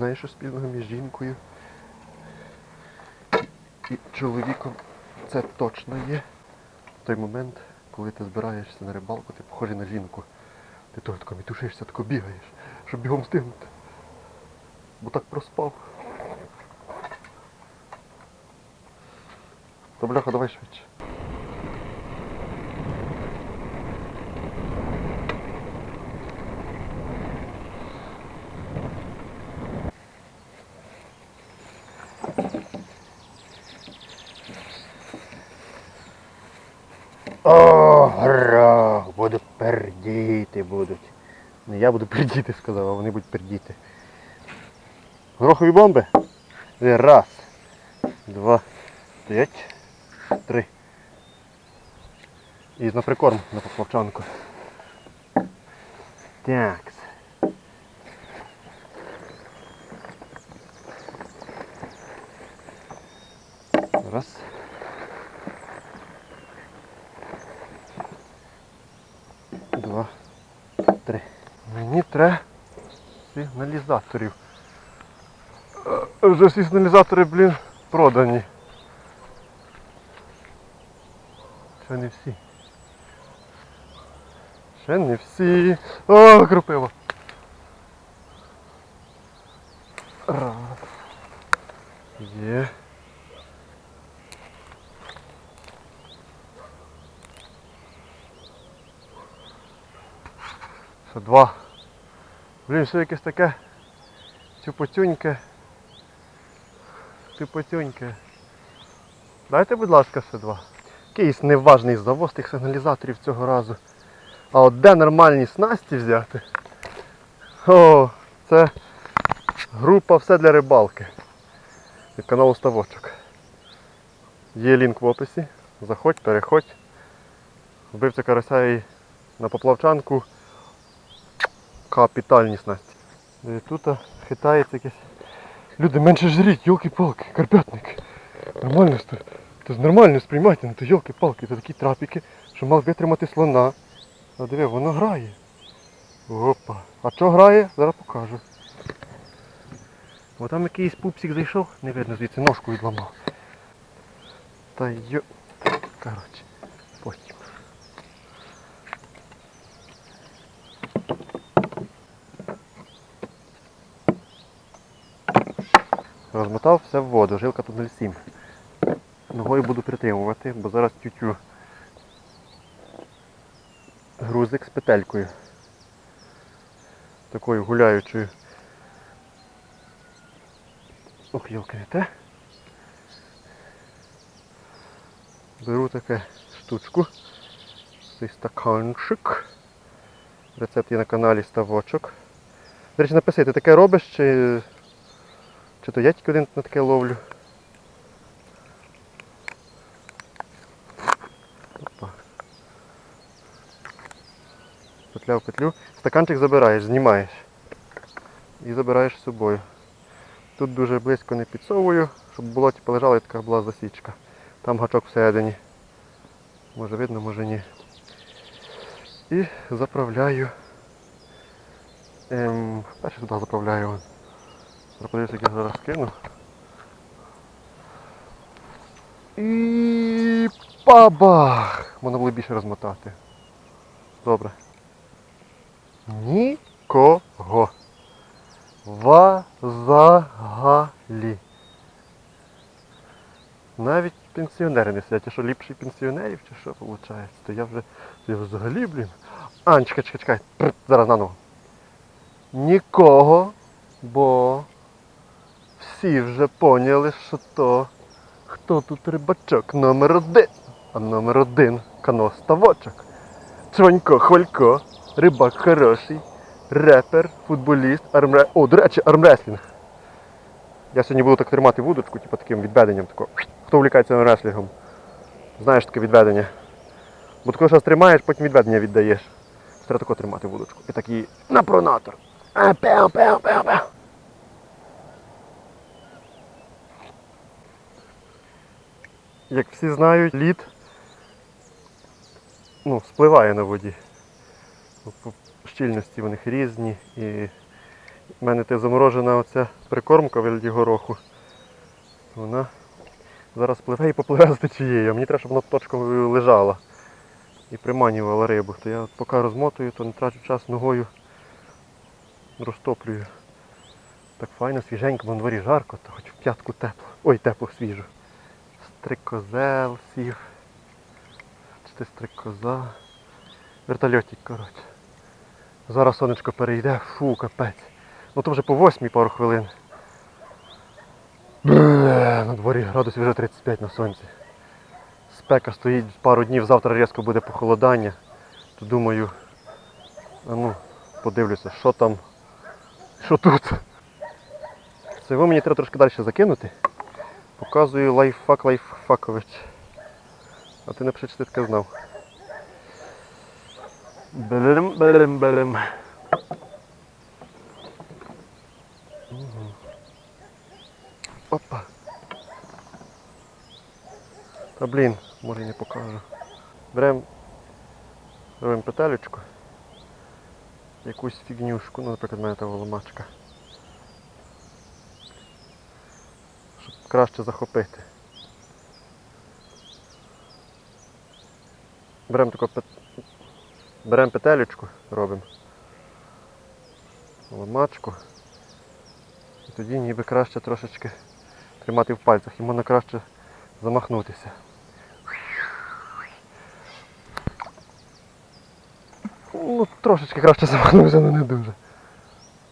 Знаєш, що спільного між жінкою і чоловіком це точно є. Той момент, коли ти збираєшся на рибалку, ти похожий на жінку. Ти того тако мітушишся, тако бігаєш, щоб бігом встигнути. Бо так проспав. То бляха, давай швидше. О, гра, буду пердіти будуть. Не я буду пердіти, сказав, а вони будуть пердіти. Горохові бомби. І Раз, два, п'ять, три. І на прикорм на поплавчанку. Так. Раз. Два. Три. Мені треба сигналізаторів. Е, Вже всі сигналізатори, блін, продані. Ще не всі. Ще не всі. О, крупиво. Раз. Є. Ще два. Блін, що якесь таке чупотюньке. Чупотюньке. Дайте, будь ласка, ще два. Якийсь неважний завоз тих сигналізаторів цього разу. А от де нормальні снасті взяти? О, це група все для рибалки. Від каналу Ставочок. Є лінк в описі. Заходь, переходь. Вбивця карася і на поплавчанку. Капітальні снасті. І тут хитається якесь. Люди менше жріть, йолки-палки, карпятник. Нормально сто. То нормально сприймайте, ну то йолки-палки, то такі трапіки, що мав витримати слона. А диви, воно грає. Опа. А що грає? Зараз покажу. О там якийсь пупсик зайшов, не видно звідси ножку відламав. Та йо. Коротше, потім. Розмотав все в воду, жилка тут 0,7. Ногою буду притримувати, бо зараз тютю грузик з петелькою. Такою гуляючою. Ох, йолки, не те. Беру таке штучку. Цей стаканчик. Рецепт є на каналі Ставочок. До речі, напиши, ти таке робиш чи, чи то я тільки один на таке ловлю? Петля в петлю. Стаканчик забираєш, знімаєш. І забираєш з собою. Тут дуже близько не підсовую, щоб було типу, лежала і така була засічка. Там гачок всередині. Може видно, може ні. І заправляю. Ем, перше туди заправляю. Подивлюся, як я зараз кину. І бабах! Можна було більше розмотати. Добре. Нікого. Взагалі. Навіть пенсіонери не сидять. А що ліпші пенсіонерів чи що виходить? То я вже я взагалі, блін. А, чекай, чекай, чекай. Зараз наново. Нікого, бо всі вже поняли, що то хто тут рибачок номер один. А номер один кано ставочок. Чванько, хвалько, рибак хороший, репер, футболіст, армре... О, до речі, армреслінг. Я сьогодні буду так тримати вудочку, типу таким відведенням. Тако. Хто влікається армреслінгом? Знаєш таке відведення. Бо коли щось тримаєш, потім відведення віддаєш. Треба тако тримати вудочку. І такий на пронатор. А, пеу, пеу, пеу, пеу. Як всі знають, лід ну, спливає на воді. По щільності вони різні і У мене те заморожена оця прикормка в вигляді гороху. Вона зараз пливе і попливе з течією. Мені треба, щоб вона точкою лежала і приманювала рибу. То я поки розмотую, то не трачу час ногою розтоплюю. Так файно, свіженько, бо на дворі жарко, то хоч в п'ятку тепло. Ой, тепло свіжо. Стрикозел сів. Чи ти стрикоза? Вертольотик, коротше. Зараз сонечко перейде, фу, капець. Ну то вже по восьмій пару хвилин. Бре, На дворі градусів вже 35 на сонці. Спека стоїть пару днів, завтра різко буде похолодання. То думаю, ну, подивлюся, що там, що тут. Це його мені треба трошки далі закинути. Показую лайфхак лайфхакович. А ти напиши, чи ти знав. Белем, белем, белем. Опа. Та блін, може і не покажу. Беремо робимо петелечку. Якусь фігнюшку, ну, наприклад, мене та воломачка. Краще захопити. Беремо таку пет... Беремо петелечку, робимо. Ломачку. І тоді ніби краще трошечки тримати в пальцях. І можна краще замахнутися. Ну, трошечки краще замахнувся, але не дуже.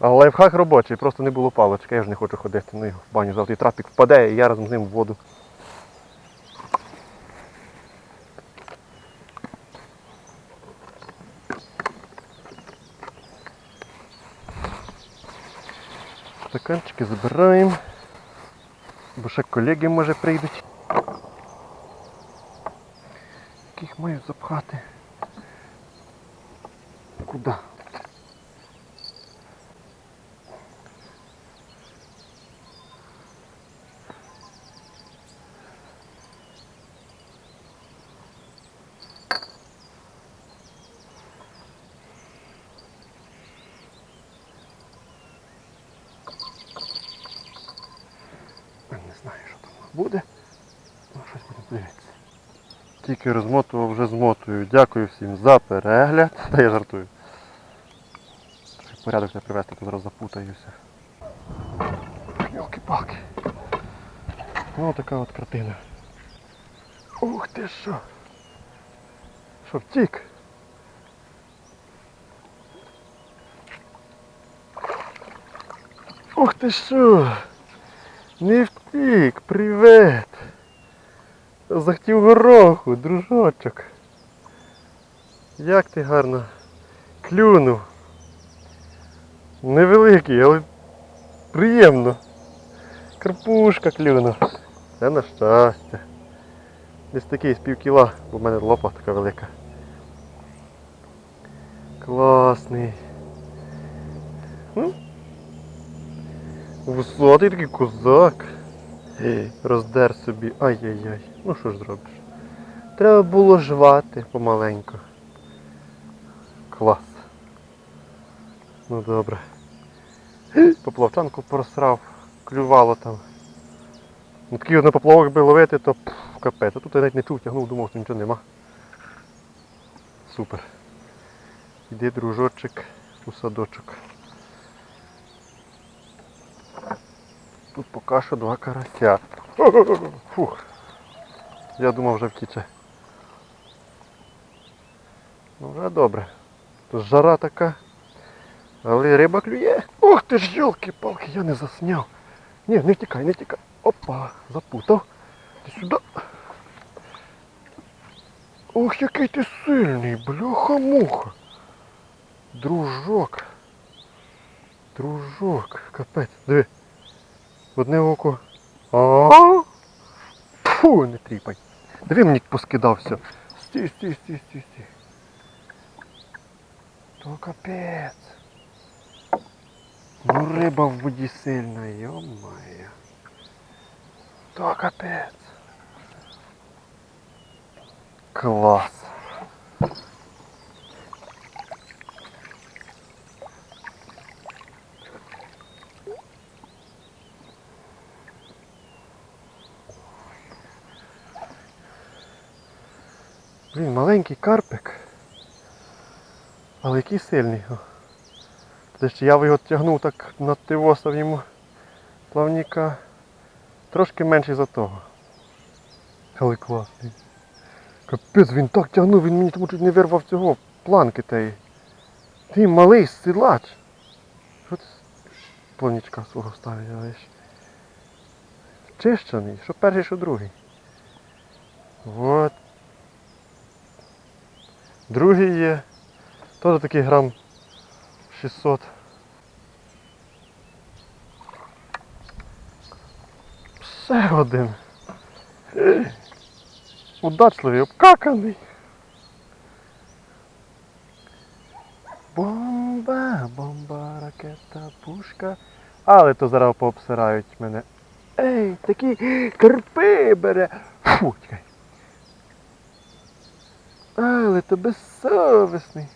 А лайфхак робочий, просто не було палички, я ж не хочу ходити. Ну, в баню завтра і трапік впаде, і я разом з ним в воду. Стаканчики забираємо. Бо ще колеги може прийдуть. Яких маю запхати? Куди? Не знаю, що там буде. Ну, щось будемо дивитися. Тільки розмотував, вже змотую. Дякую всім за перегляд. Та я жартую. Порядок не привести, то зараз запутаюся. Йолки-палки. Ну така от картина. Ух ти що! Що, втік? Ух ти що! Не втік, привет! Захотів гороху, дружочок. Як ти гарно клюнув. Невеликий, але приємно. Карпушка клюнув. Це на щастя. Десь такий з пів кіла, бо в мене лопа така велика. Класний. Ну, такий козак. Ей, Роздер собі. Ай-яй-яй. Ну що ж зробиш? Треба було жвати помаленьку. Клас. Ну добре. Поплавчанку просрав, клювало там. Ну такий на поплавок би ловити, то пф, капець. А тут я навіть не чув, тягнув, думав, що нічого нема. Супер. Іди, дружочок, у садочок. Тут поки що два карася. Фух. Я думав вже втіче. Ну вже добре. Тут жара така. Але риба клює. Ух ти ж йолки-палки, я не засняв. Ні, не втікай, не втікай. Опа, запутав. Ти сюди. Ох, який ти сильний, бляха-муха. Дружок. Дружок, капець. Диви. Одне око. А? Фу, не тріпай. Диви мені поскидав все. Стій, стій, стій, стій, стій. То капець. Ну риба в воді сильна, йо-моє. То капець. Клас. Блін, маленький карпик. Але який сильний. Те я його тягнув так на тивосав йому плавніка. Трошки менший за того. Але класний. Капець, він так тягнув, він мені тому чуть не вирвав цього планки тієї. Ти малий силач. Що ти з плавнічка свого ставиш? Чищений, що перший, що другий. Вот. Другий є. Теж такий грам 600. Ще один. Удачливий, обкаканий. Бомба, бомба, ракета, пушка. Але то зараз пообсирають мене. Ей, такі карпи бере. Фу, чекай. Але то безсовісний.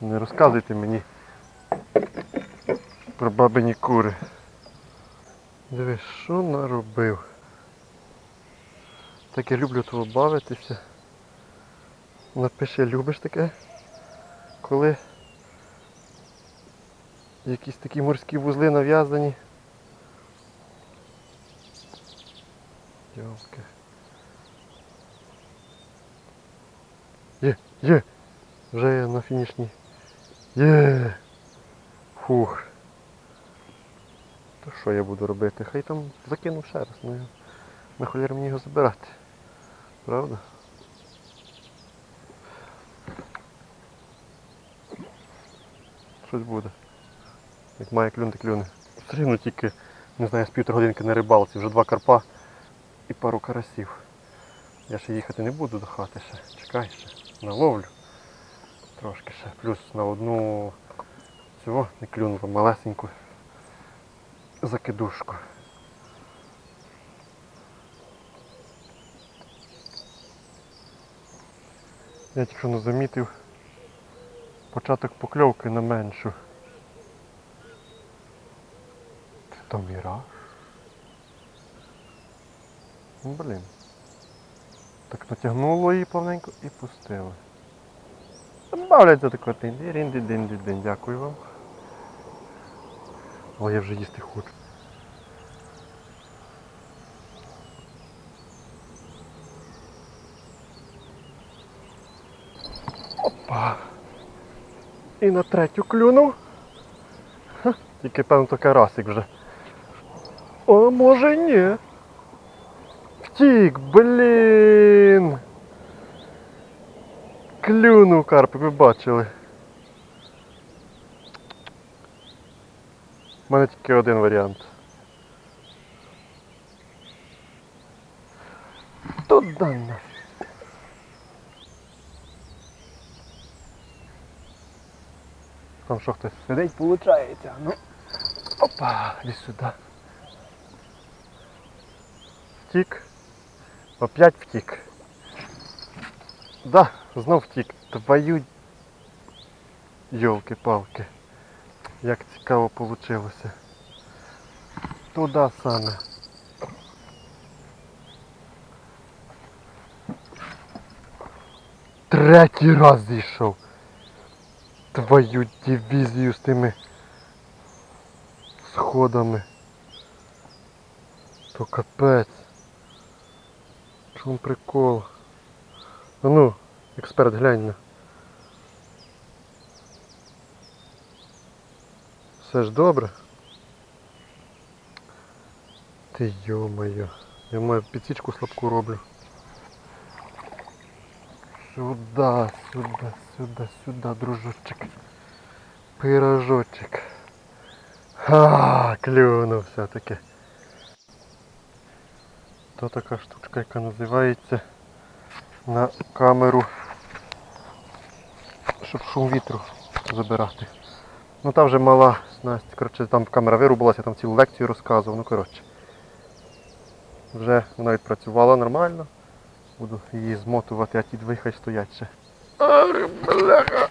Не розказуйте мені про бабині кури. Дивись, що наробив. Так я люблю того бавитися. Напиши, любиш таке, коли якісь такі морські вузли нав'язані. Йолки. Є! Вже я на фінішній. Є! Фух. То що я буду робити? Хай там закинув ще раз, ну я на холєр мені його забирати. Правда? Щось буде. Як має клюнути, клюне. Все тільки, не знаю, з півтори годинки на рибалці, вже два карпа і пару карасів. Я ще їхати не буду до хати ще. Чекай ще. Наловлю. Трошки ще. Плюс на одну цього не клюнуло малесеньку закидушку. Я тільки не замітив початок покльовки на меншу. Це там міраж. Блін. Так натягнуло її плавненько і пустило. Бавляться тако тин дин дин дин Дякую вам. Але я вже їсти хочу. Опа. І на третю клюнув. Тільки певно то карасик вже. О, може ні. Втік, блін. Клюнув карпик, ви бачили. У мене тільки один варіант. Туда нафіг. Там що хтось сидить, виходить. Ну. Опа, іди сюди. Втік. Опять втік. Да, знов втік. Твою Йолки-палки. Як цікаво вийшло. Туди саме. Третій раз зійшов. Твою дивізію з тими сходами. То капець. Чому прикол? Ну, експерт глянь на. Все ж добре? Ти йо-моє. Я маю підсічку слабку роблю. Сюда, сюда, сюда, сюда, дружочек. Пирожочек. Ха, клюнув все-таки. То така штучка, яка називається на камеру, щоб шум вітру забирати. Ну там вже мала снасть, коротше, там камера вирубилася, там цілу лекцію розказував, ну коротше. Вже вона відпрацювала нормально. Буду її змотувати, а ті дві хай стоять ще. Ах, бляха!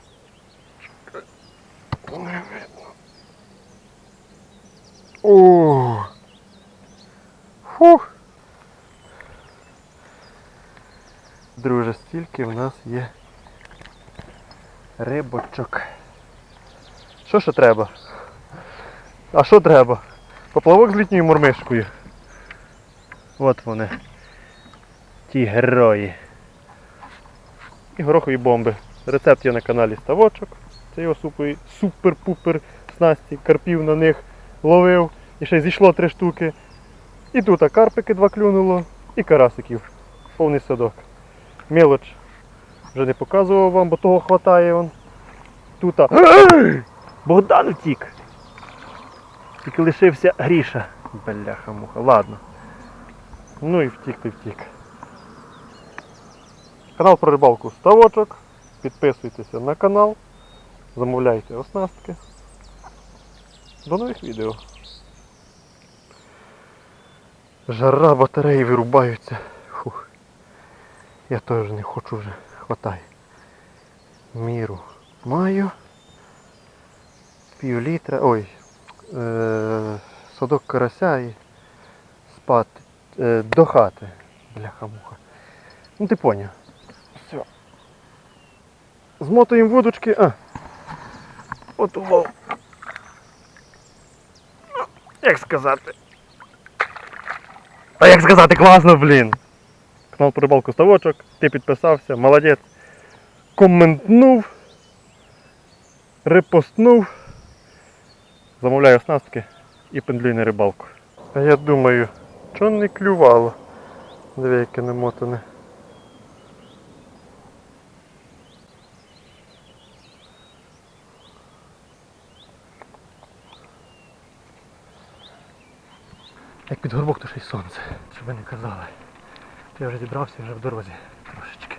Не видно. О! Друже, стільки в нас є рибочок. Що ще треба? А що треба? Поплавок з літньою мормишкою. От вони. Ті герої. І горохові бомби. Рецепт є на каналі Ставочок. Це його супер- супер-пупер снасті, карпів на них ловив. І ще зійшло три штуки. І тут карпики два клюнуло, і карасиків. Повний садок. Мелоч. Вже не показував вам, бо того хватає он. Тут. а- Богдан втік. Тільки лишився Гріша. Бляха муха. Ладно. Ну і втік ти втік. Канал про рибалку Ставочок. Підписуйтеся на канал. Замовляйте оснастки. До нових відео. Жара батареї вирубаються. Я теж не хочу вже. Хватай. Міру маю. Пів літра. Ой. Е, садок карася і спати. Е, до хати. Бляха-муха. Ну ти поняв. Все. Змотуємо вудочки. А. От улов. Ну, Як сказати? А як сказати, класно, блін. Канал по рибалку ставочок, ти підписався, молодець. Коментнув, репостнув. Замовляю оснастки і пендлюй на рибалку. А я думаю, чого не клювало? Диви, яке намотане. Як під горбок, то ще й сонце, щоб ви не казали. Я вже зібрався вже в дорозі трошечки.